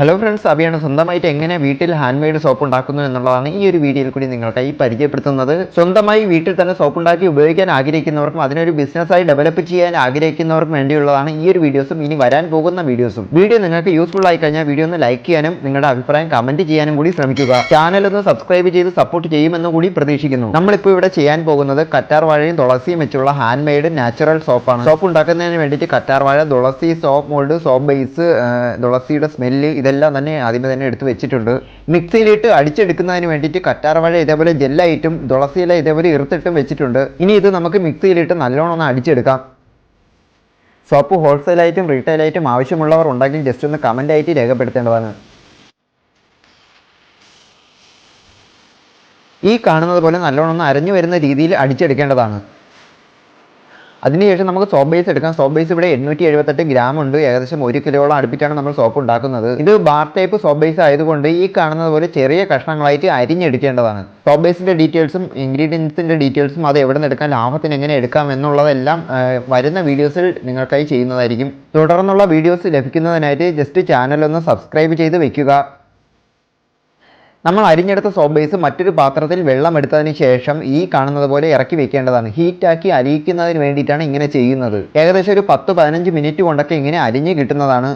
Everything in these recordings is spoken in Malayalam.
ഹലോ ഫ്രണ്ട്സ് അവിയാണ് സ്വന്തമായിട്ട് എങ്ങനെ വീട്ടിൽ ഹാൻഡ് മെയ്ഡ് സോപ്പ് ഉണ്ടാക്കുന്നു എന്നുള്ളതാണ് ഈ ഒരു വീഡിയോയിൽ കൂടി നിങ്ങൾക്കായി പരിചയപ്പെടുത്തുന്നത്. സ്വന്തമായി വീട്ടിൽ തന്നെ സോപ്പ് ഉണ്ടാക്കി ഉപയോഗിക്കാൻ ആഗ്രഹിക്കുന്നവർക്കും അതിനൊരു ബിസിനസ്സായി ഡെവലപ്പ് ചെയ്യാൻ ആഗ്രഹിക്കുന്നവർക്കും വേണ്ടിയുള്ളതാണ് ഈ ഒരു വീഡിയോസും ഇനി വരാൻ പോകുന്ന വീഡിയോസും വീഡിയോ നിങ്ങൾക്ക് യൂസ്ഫുൾ ആയി കഴിഞ്ഞാൽ വീഡിയോ ഒന്ന് ലൈക്ക് ചെയ്യാനും നിങ്ങളുടെ അഭിപ്രായം കമന്റ് ചെയ്യാനും കൂടി ശ്രമിക്കുക. ചാനൽ ഒന്ന് സബ്സ്ക്രൈബ് ചെയ്ത് സപ്പോർട്ട് ചെയ്യുമെന്ന് കൂടി പ്രതീക്ഷിക്കുന്നു. നമ്മളിപ്പോൾ ഇവിടെ ചെയ്യാൻ പോകുന്നത് കറ്റാർ വാഴയും തുളസിയും വെച്ചുള്ള ഹാൻഡ് മെയ്ഡ് നാച്ചുറൽ സോപ്പാണ് സോപ്പ് ഉണ്ടാക്കുന്നതിന് വേണ്ടിയിട്ട് കറ്റാർ വാഴ തുളസി സോപ്പ് മോൾഡ് സോപ്പ് ബേസ് തുളസിയുടെ സ്മെല്ല് ഇതെല്ലാം തന്നെ ആദ്യമേ തന്നെ എടുത്ത് വെച്ചിട്ടുണ്ട്. മിക്സിയിലിട്ട് അടിച്ചെടുക്കുന്നതിന് വേണ്ടിയിട്ട് കറ്റാർവാഴ ഇതേപോലെ ജെല്ലായിട്ടും തുളസിയില ഇതേപോലെ ഇറുത്തിട്ടും വെച്ചിട്ടുണ്ട്. ഇനി ഇത് നമുക്ക് മിക്സിയിലിട്ട് നല്ലോണം ഒന്ന് അടിച്ചെടുക്കാം. സോപ്പ് ഹോൾസെയിലായിട്ടും റീറ്റെയിലായിട്ടും ആവശ്യമുള്ളവർ ഉണ്ടെങ്കിൽ ജസ്റ്റ് ഒന്ന് കമന്റ് ആയിട്ട് രേഖപ്പെടുത്തേണ്ടതാണ്. ഈ കാണുന്നത് പോലെ നല്ലോണം ഒന്ന് അരഞ്ഞു വരുന്ന രീതിയിൽ അടിച്ചെടുക്കേണ്ടതാണ്. അതിനുശേഷം നമുക്ക് സോപ്പ് ബേസ് എടുക്കാം. സോപ്പ് ബേസ് ഇവിടെ എണ്ണൂറ്റി എഴുപത്തെട്ട് ഗ്രാം ഉണ്ട്. ഏകദേശം ഒരു കിലോയോളം അടുപ്പിച്ചാണ് നമ്മൾ സോപ്പ് ഉണ്ടാക്കുന്നത്. ഇത് ബാർ ടൈപ്പ് സോപ്പ് ബേസ് ആയതുകൊണ്ട് ഈ കാണുന്നത് പോലെ ചെറിയ കഷ്ണങ്ങളായിട്ട് അരിഞ്ഞെടുക്കേണ്ടതാണ്. സോപ്പ് ബേസിന്റെ ഡീറ്റെയിൽസും ഇൻഗ്രീഡിയൻസിന്റെ ഡീറ്റെയിൽസും അത് എവിടെ നിന്ന് എടുക്കാം ലാഭത്തിന് എങ്ങനെ എടുക്കാം എന്നുള്ളതെല്ലാം വരുന്ന വീഡിയോസിൽ നിങ്ങൾക്കായി ചെയ്യുന്നതായിരിക്കും. തുടർന്നുള്ള വീഡിയോസ് ലഭിക്കുന്നതിനായിട്ട് ജസ്റ്റ് ചാനൽ ഒന്ന് സബ്സ്ക്രൈബ് ചെയ്ത് വെക്കുക. നമ്മൾ അരിഞ്ഞെടുത്ത സോപ്പ് ബേസ് മറ്റൊരു പാത്രത്തിൽ വെള്ളം എടുത്തതിന് ശേഷം ഈ കാണുന്നത് പോലെ ഇറക്കി വെക്കേണ്ടതാണ്. ഹീറ്റാക്കി അരിയിക്കുന്നതിന് വേണ്ടിയിട്ടാണ് ഇങ്ങനെ ചെയ്യുന്നത്. ഏകദേശം ഒരു പത്ത് പതിനഞ്ച് മിനിറ്റ് കൊണ്ടൊക്കെ ഇങ്ങനെ അരിഞ്ഞ് കിട്ടുന്നതാണ്.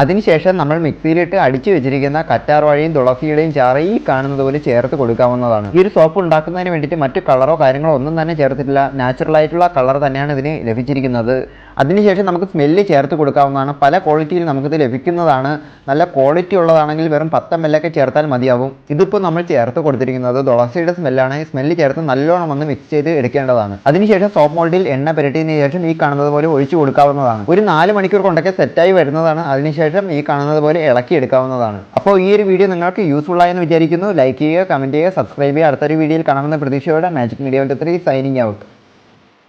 അതിനുശേഷം നമ്മൾ മിക്സിയിലിട്ട് അടിച്ചു വെച്ചിരിക്കുന്ന കറ്റാർവാഴയും തുളസിയുടെയും ചാറ് ഈ കാണുന്നത് പോലെ ചേർത്ത് കൊടുക്കാവുന്നതാണ്. ഈ ഒരു സോപ്പ് ഉണ്ടാക്കുന്നതിന് വേണ്ടിയിട്ട് മറ്റു കളറോ കാര്യങ്ങളോ ഒന്നും തന്നെ ചേർത്തിട്ടില്ല. നാച്ചുറൽ ആയിട്ടുള്ള കളർ തന്നെയാണ് ഇതിന് ലഭിച്ചിരിക്കുന്നത്. അതിനുശേഷം നമുക്ക് സ്മെല്ല് ചേർത്ത് കൊടുക്കാവുന്നതാണ്. പല ക്വാളിറ്റിയിൽ നമുക്കിത് ലഭിക്കുന്നതാണ്. നല്ല ക്വാളിറ്റി ഉള്ളതാണെങ്കിൽ വെറും പത്ത് എം എല്ലൊക്കെ ചേർത്താൽ മതിയാവും. ഇതിപ്പോൾ നമ്മൾ ചേർത്ത് കൊടുത്തിരിക്കുന്നത് തുളസിയുടെ സ്മെല്ലാണ് ഈ സ്മെല്ല് ചേർത്ത് നല്ലോണം ഒന്ന് മിക്സ് ചെയ്ത് എടുക്കേണ്ടതാണ്. അതിനുശേഷം സോപ്പ് മോൾഡിൽ എണ്ണ പുരട്ടിയതിന് ശേഷം ഈ കാണുന്നത് പോലെ ഒഴിച്ചു കൊടുക്കാവുന്നതാണ്. ഒരു നാല് മണിക്കൂർ കൊണ്ടൊക്കെ സെറ്റായി വരുന്നതാണ്. അതിനുശേഷം ഈ കാണുന്നത് പോലെ ഇളക്കി എടുക്കാവുന്നതാണ്. അപ്പോൾ ഈ ഒരു വീഡിയോ നിങ്ങൾക്ക് യൂസ്ഫുൾ ആയെന്ന് വിചാരിക്കുന്നു. ലൈക്ക് ചെയ്യുക കമന്റ് ചെയ്യുക സബ്സ്ക്രൈബ് ചെയ്യുക. അടുത്തൊരു വീഡിയോയിൽ കാണാമെന്ന പ്രതീക്ഷയോടെ magic media three signing out